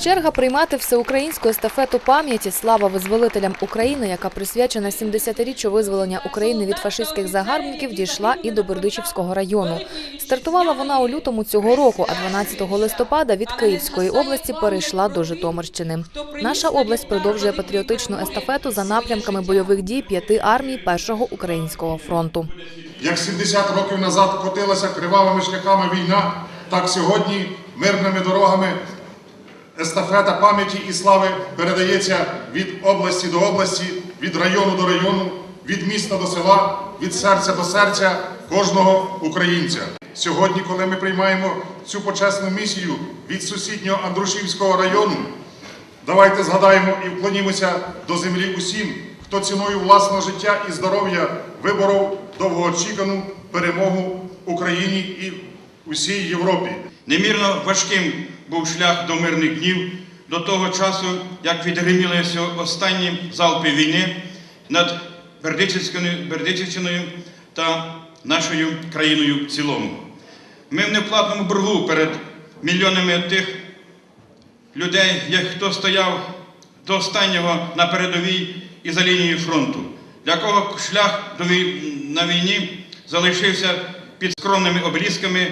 Черга приймати всеукраїнську естафету пам'яті слава визволителям України, яка присвячена 70-річчю визволення України від фашистських загарбників, дійшла і до Бердичівського району. Стартувала вона у лютому цього року, а 12 листопада від Київської області перейшла до Житомирщини. Наша область продовжує патріотичну естафету за напрямками бойових дій п'яти армій Першого українського фронту. Як 70 років назад котилася кривавими шляхами війна, так сьогодні мирними дорогами естафета пам'яті і слави передається від області до області, від району до району, від міста до села, від серця до серця кожного українця. Сьогодні, коли ми приймаємо цю почесну місію від сусіднього Андрушівського району, Давайте згадаємо і вклонімося до землі усім, хто ціною власного життя і здоров'я виборов довгоочікану перемогу Україні і усій Європі. Немірно важким був шлях до мирних днів, до того часу, як відгримілися останні залпи війни над Бердичівщиною та нашою країною в цілому. Ми в невплатному боргу перед мільйонами тих людей, як хто стояв до останнього на передовій і за лінією фронту, для кого шлях на війні залишився під скромними обрізками,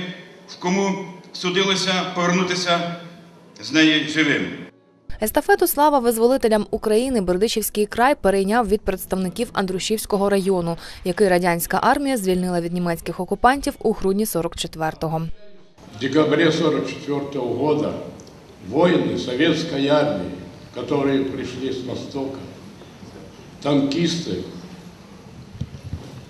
в кому судилося повернутися з неї живим. Естафету слава визволителям України Бердичівський край перейняв від представників Андрушівського району, який радянська армія звільнила від німецьких окупантів у грудні 44-го. В декабре 1944 года воины советской армии, которые пришли с Востока, танкисты,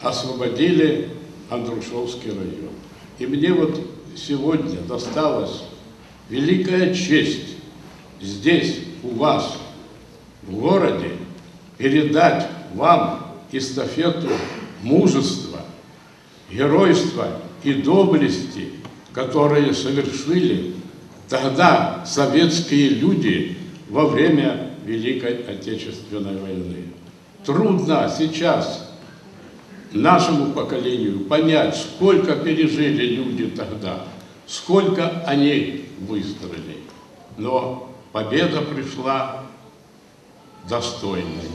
освободили Андрушевский район. И мне вот сегодня досталась великая честь здесь, у вас, в городе, передать вам эстафету мужества, геройства и доблести, которые совершили тогда советские люди во время Великой Отечественной войны. Трудно сейчас нашему поколению понять, сколько пережили люди тогда, сколько они выстроили. Но победа пришла достойной.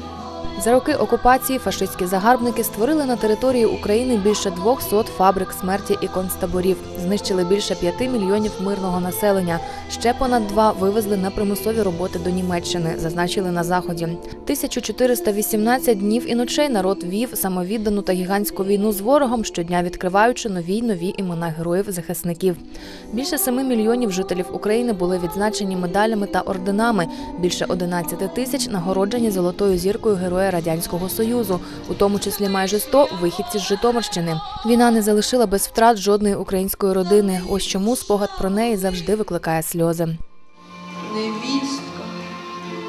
За роки окупації фашистські загарбники створили на території України більше 200 фабрик смерті і концтаборів, знищили більше 5 мільйонів мирного населення. Ще понад два вивезли на примусові роботи до Німеччини, зазначили на заході. 1418 днів і ночей народ вів самовіддану та гігантську війну з ворогом, щодня відкриваючи нові й нові імена героїв-захисників. Більше 7 мільйонів жителів України були відзначені медалями та орденами. Більше 11 тисяч нагороджені золотою зіркою Героя Радянського Союзу, у тому числі майже 100 вихідці з Житомирщини. Війна не залишила без втрат жодної української родини. Ось чому спогад про неї завжди викликає сльози. невістка.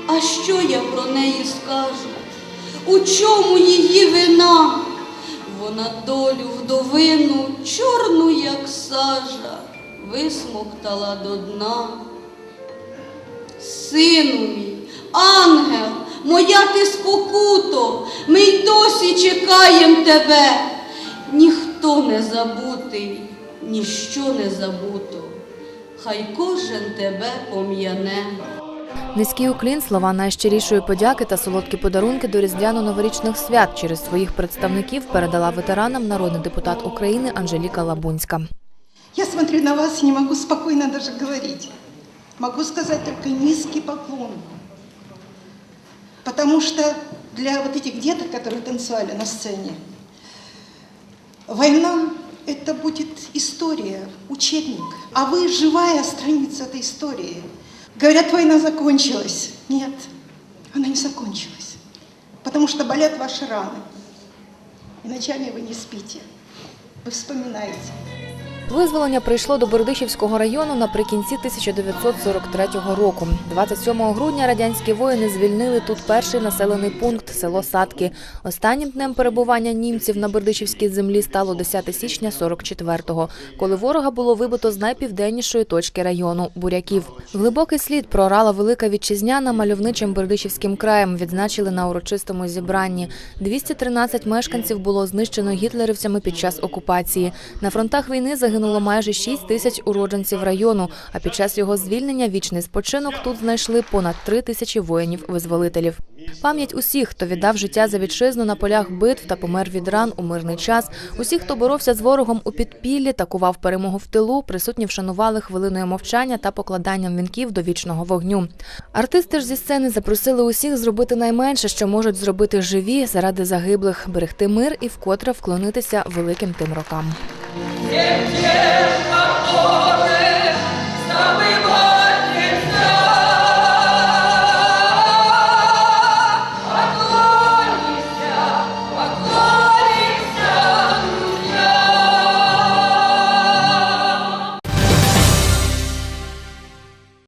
А що я про неї скажу? У чому її вина? Вона долю вдовину, чорну, як сажа, висмоктала до дна. Сину мій, ангел, моя ти спокуто, ми й досі чекаєм тебе. Ніхто не забутий, ніщо не забуто. Хай кожен тебе пом'яне. Низький уклін, слова найщирішої подяки та солодкі подарунки до різдвяно-новорічних свят через своїх представників передала ветеранам народний депутат України Анжеліка Лабунська. Я смотрю на вас и не могу спокойно даже говорить. Могу сказать только низкий поклон. Потому что для вот этих деток, которые танцевали на сцене, война – это будет история, учебник. А вы – живая страница этой истории. Говорят, война закончилась. Нет, она не закончилась. Потому что болят ваши раны. И ночами вы не спите. Вы вспоминаете. Визволення прийшло до Бердичівського району наприкінці 1943 року. 27 грудня радянські воїни звільнили тут перший населений пункт село Садки. Останнім днем перебування німців на Бердичівській землі стало 10 січня 44-го, коли ворога було вибито з найпівденнішої точки району буряків. Глибокий слід прорала велика вітчизняна мальовничим Бердичівським краєм. Відзначили на урочистому зібранні. 213 мешканців було знищено гітлерівцями під час окупації. На фронтах війни загинули загинуло майже 6 тисяч уродженців району. А під час його звільнення вічний спочинок тут знайшли понад 3 тисячі воїнів-визволителів. Пам'ять усіх, хто віддав життя за вітчизну на полях битв та помер від ран у мирний час. Усіх, хто боровся з ворогом у підпіллі та кував перемогу в тилу, присутні вшанували хвилиною мовчання та покладанням вінків до вічного вогню. Артисти ж зі сцени запросили усіх зробити найменше, що можуть зробити живі заради загиблих, берегти мир і вкотре вклонитися великим тим рокам. Сердце,